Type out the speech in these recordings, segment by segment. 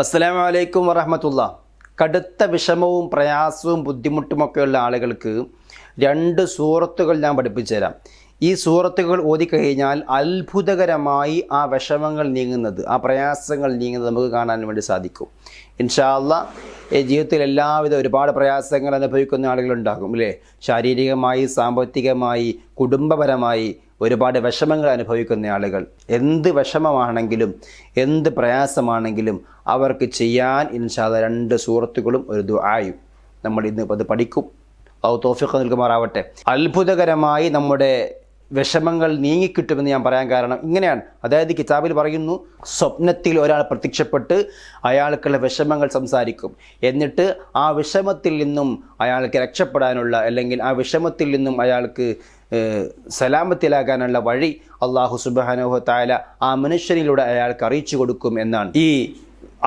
അസ്സലാമു അലൈക്കും വറഹമത്തുള്ള. കടുത്ത വിഷമവും പ്രയാസവും ബുദ്ധിമുട്ടുമൊക്കെയുള്ള ആളുകൾക്ക് രണ്ട് സൂറത്തുകൾ ഞാൻ പഠിപ്പിച്ചു തരാം. ഈ സൂറത്തുകൾ ഓതിക്കഴിഞ്ഞാൽ അത്ഭുതകരമായി ആ വിഷമങ്ങൾ നീങ്ങുന്നത് ആ പ്രയാസങ്ങൾ നീങ്ങുന്നത് നമുക്ക് കാണാൻ വേണ്ടി സാധിക്കും. ഇൻഷാല്ല ജീവിതത്തിൽ എല്ലാവിധ ഒരുപാട് പ്രയാസങ്ങൾ അനുഭവിക്കുന്ന ആളുകളുണ്ടാകും അല്ലേ? ശാരീരികമായി സാമ്പത്തികമായി കുടുംബപരമായി ഒരുപാട് വിഷമങ്ങൾ അനുഭവിക്കുന്ന ആളുകൾ. എന്ത് വിഷമമാണെങ്കിലും എന്ത് പ്രയാസമാണെങ്കിലും അവർക്ക് ചെയ്യാൻ ഇൻഷാദ രണ്ട് സുഹൃത്തുക്കളും ഒരു ദുആയും നമ്മൾ ഇന്ന് അത് പഠിക്കും. ഔ തോഫിഖ് നൽകുമാറാവട്ടെ. അത്ഭുതകരമായി നമ്മുടെ വിഷമങ്ങൾ നീങ്ങിക്കിട്ടുമെന്ന് ഞാൻ പറയാൻ കാരണം ഇങ്ങനെയാണ്. അതായത് കിതാബിൽ പറയുന്നു സ്വപ്നത്തിൽ ഒരാൾ പ്രത്യക്ഷപ്പെട്ട് അയാൾക്കുള്ള വിഷമങ്ങൾ സംസാരിക്കും. എന്നിട്ട് ആ വിഷമത്തിൽ നിന്നും അയാൾക്ക് രക്ഷപ്പെടാനുള്ള അല്ലെങ്കിൽ ആ വിഷമത്തിൽ നിന്നും അയാൾക്ക് സലാമത്തിലാകാനുള്ള വഴി അള്ളാഹു സുബാനുഹ താല ആ മനുഷ്യനിലൂടെ അയാൾക്ക് അറിയിച്ചു കൊടുക്കും എന്നാണ്. ഈ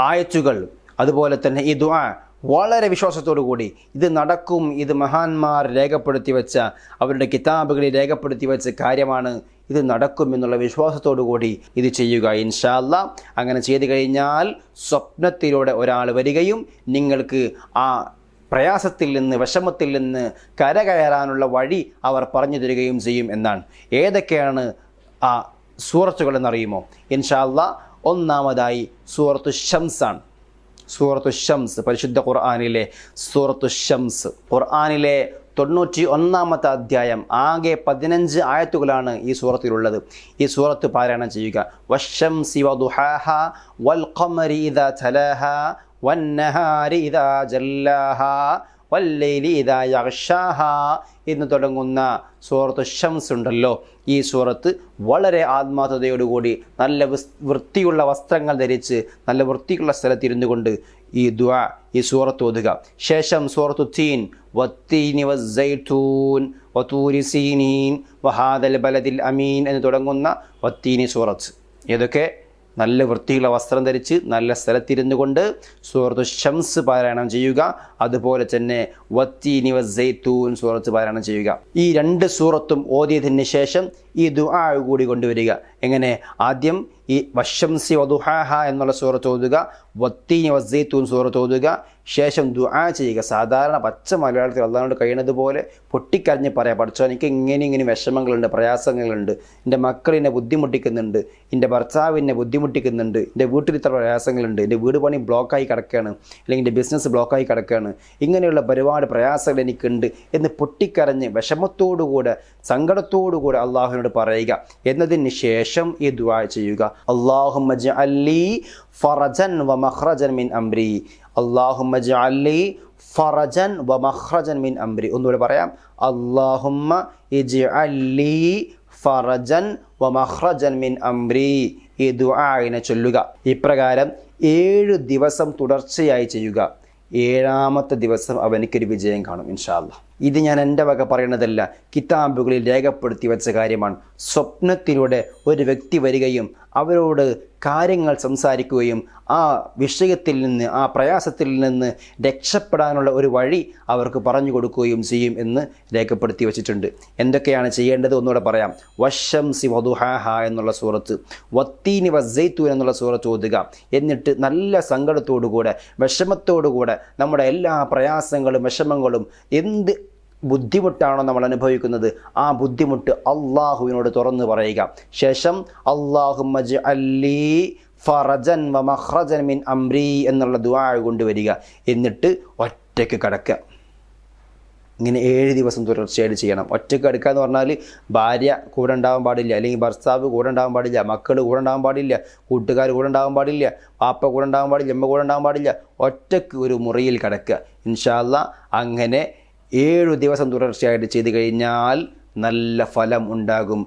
ആയച്ചുകൾ അതുപോലെ തന്നെ ഈ ദുആ വളരെ വിശ്വാസത്തോടു കൂടി ഇത് നടക്കും ഇത് മഹാന്മാർ രേഖപ്പെടുത്തി വെച്ച അവരുടെ കിതാബുകളിൽ രേഖപ്പെടുത്തി വെച്ച കാര്യമാണ് ഇത് നടക്കും എന്നുള്ള വിശ്വാസത്തോടു കൂടി ഇത് ചെയ്യുക ഇൻഷാല്ല അങ്ങനെ ചെയ്തു കഴിഞ്ഞാൽ സ്വപ്നത്തിലൂടെ ഒരാൾ വരികയും നിങ്ങൾക്ക് ആ പ്രയാസത്തിൽ നിന്ന് വിഷമത്തിൽ നിന്ന് കരകയറാനുള്ള വഴി അവർ പറഞ്ഞു തരികയും ചെയ്യും എന്നാണ്. ഏതൊക്കെയാണ് ആ സൂറത്തുകൾ എന്നറിയുമോ? ഇൻഷാല്ല ഒന്നാമതായി സൂറത്തു ഷംസാണ് സൂറത്തു ഷംസ് പരിശുദ്ധ ഖുർആാനിലെ സൂറത്തു ഷംസ്. ഖുർആാനിലെ തൊണ്ണൂറ്റി ഒന്നാമത്തെ അധ്യായം ആകെ പതിനഞ്ച് ആയത്തുകളാണ് ഈ സൂറത്തിലുള്ളത്. ഈ സൂറത്ത് പാരായണം ചെയ്യുക. വശംസി ദുഹാഹ വൽ ഖമരി ഇദാ വന്നഹാരി എന്ന് തുടങ്ങുന്ന സൂറത്ത് ഷംസ് ഉണ്ടല്ലോ. ഈ സൂറത്ത് വളരെ ആത്മാർത്ഥതയോടുകൂടി നല്ല വൃത്തിയുള്ള വസ്ത്രങ്ങൾ ധരിച്ച് നല്ല വൃത്തിയുള്ള സ്ഥലത്തിരുന്നു കൊണ്ട് ഈ ദുആ ഈ സൂറത്ത് ഓതുക. ശേഷം സൂറത്തു തീൻ വത്തീനി വസൈത്തൂൻ വതൂരി സീനീൻ വഹാദൽ ബലദിൽ അമീൻ എന്ന് തുടങ്ങുന്ന വത്തീനി സൂറത്ത്. ഇതൊക്കെ നല്ല വൃത്തിയുള്ള വസ്ത്രം ധരിച്ച് നല്ല സ്ഥലത്തിരുന്നു കൊണ്ട് സൂറത്ത് ഷംസ് പാരായണം ചെയ്യുക. അതുപോലെ തന്നെ വത്തീനി വസ്സൈത്തൂൻ സൂറത്ത് പാരായണം ചെയ്യുക. ഈ രണ്ട് സൂറത്തും ഓതിയതിന് ശേഷം ഈ ദുആ കൂടി കൊണ്ടുവരിക. എങ്ങനെ ആദ്യം ഈ വശംസി വധുഹാഹ എന്നുള്ള സൂറത്ത് ഓതുക വത്തീനി വസ്സൈത്തൂൻ സൂറത്ത് ഓതുക ശേഷം ദുആ ചെയ്യുക. സാധാരണ പച്ച മലയാളത്തിൽ അള്ളാഹോട് കഴിയുന്നത് പോലെ പൊട്ടിക്കരഞ്ഞ് പറയാം. പഠിച്ചോ എനിക്ക് ഇങ്ങനെ ഇങ്ങനെ വിഷമങ്ങളുണ്ട് പ്രയാസങ്ങളുണ്ട്. എന്റെ മക്കളിനെ ബുദ്ധിമുട്ടിക്കുന്നുണ്ട്. എന്റെ ഭർത്താവ് എന്നെ ബുദ്ധിമുട്ടിക്കുന്നുണ്ട്. എന്റെ വീട്ടിൽ ഇത്ര പ്രയാസങ്ങളുണ്ട്. എന്റെ വീട് പണി ബ്ലോക്കായി കിടക്കുകയാണ്. അല്ലെങ്കിൽ എന്റെ ബിസിനസ് ബ്ലോക്കായി കിടക്കുകയാണ്. ഇങ്ങനെയുള്ള ഒരുപാട് പ്രയാസങ്ങൾ എനിക്കുണ്ട് എന്ന് പൊട്ടിക്കരഞ്ഞ് വിഷമത്തോടുകൂടെ സങ്കടത്തോടുകൂടെ അള്ളാഹുവിനോട് പറയുക. എന്നതിന് ശേഷം ഈ ദുആ ചെയ്യുക. അള്ളാഹുമ്മ ജഅല്ലി ഫറജൻ വ മഖ്റജൻ മിൻ അംരി. അള്ളാഹുമ്മ ജഅല്ലി ഫറജൻ വ മഖ്റജൻ മിൻ അംരി. ഒന്നുകൂടെ പറയാം. അള്ളാഹുമ്മ ഇജ്അല്ലി ഫറജൻ വ മഖ്റജൻ മിൻ അംരി. ഈ ദുആഇനെ ചൊല്ലുക. ഇപ്രകാരം ഏഴ് ദിവസം തുടർച്ചയായി ചെയ്യുക. ഏഴാമത്തെ ദിവസം അവനിക്കൊരു വിജയം കാണും ഇൻഷാല്ല ഇത് ഞാൻ എന്റെ വക പറയുന്നതല്ല കിതാബുകളിൽ രേഖപ്പെടുത്തി വെച്ച കാര്യമാണ്. സ്വപ്നത്തിലൂടെ ഒരു വ്യക്തി വരികയും അവരോട് കാര്യങ്ങൾ സംസാരിക്കുകയും ആ വിഷയത്തിൽ നിന്ന് ആ പ്രയാസത്തിൽ നിന്ന് രക്ഷപ്പെടാനുള്ള ഒരു വഴി അവർക്ക് പറഞ്ഞു കൊടുക്കുകയും ചെയ്യും എന്ന് രേഖപ്പെടുത്തി വച്ചിട്ടുണ്ട്. എന്തൊക്കെയാണ് ചെയ്യേണ്ടത്? ഒന്നുകൂടെ പറയാം. വശം സി വധുഹാഹ എന്നുള്ള സൂറത്ത് വത്തീനി വസൈത്തൂൻ എന്നുള്ള സൂറത്ത് ഓതുക. എന്നിട്ട് നല്ല സങ്കടത്തോടുകൂടെ വിഷമത്തോടുകൂടെ നമ്മുടെ എല്ലാ പ്രയാസങ്ങളും വിഷമങ്ങളും എന്ത് ബുദ്ധിമുട്ടാണോ നമ്മൾ അനുഭവിക്കുന്നത്? ആ ബുദ്ധിമുട്ട് അള്ളാഹുവിനോട് തുറന്നു പറയുക. ശേഷം അള്ളാഹു മജ് ഫറജൻ വ മിൻ അംരി എന്നുള്ള ദുആ കൊണ്ടുവരിക എന്നിട്ട് ഒറ്റയ്ക്ക് കിടക്കുക. ഇങ്ങനെ ഏഴ് ദിവസം തുടർച്ചയായിട്ട് ചെയ്യണം. ഒറ്റയ്ക്ക് എടുക്കുക എന്ന് പറഞ്ഞാൽ ഭാര്യ കൂടെ ഉണ്ടാവാൻ പാടില്ല അല്ലെങ്കിൽ ഭർത്താവ് കൂടെ ഉണ്ടാവാൻ പാടില്ല മക്കൾ കൂടെ ഉണ്ടാവാൻ പാടില്ല കൂട്ടുകാർ കൂടെ ഉണ്ടാവാൻ പാടില്ല പാപ്പ കൂടെ ഉണ്ടാവാൻ പാടില്ല അമ്മ കൂടെ ഉണ്ടാവാൻ പാടില്ല. ഒറ്റയ്ക്ക് ഒരു മുറിയിൽ കിടക്കുക. ഇൻഷാല്ല അങ്ങനെ ഏഴു ദിവസം തുടർച്ചയായിട്ട് ചെയ്തു കഴിഞ്ഞാൽ നല്ല ഫലം ഉണ്ടാകും.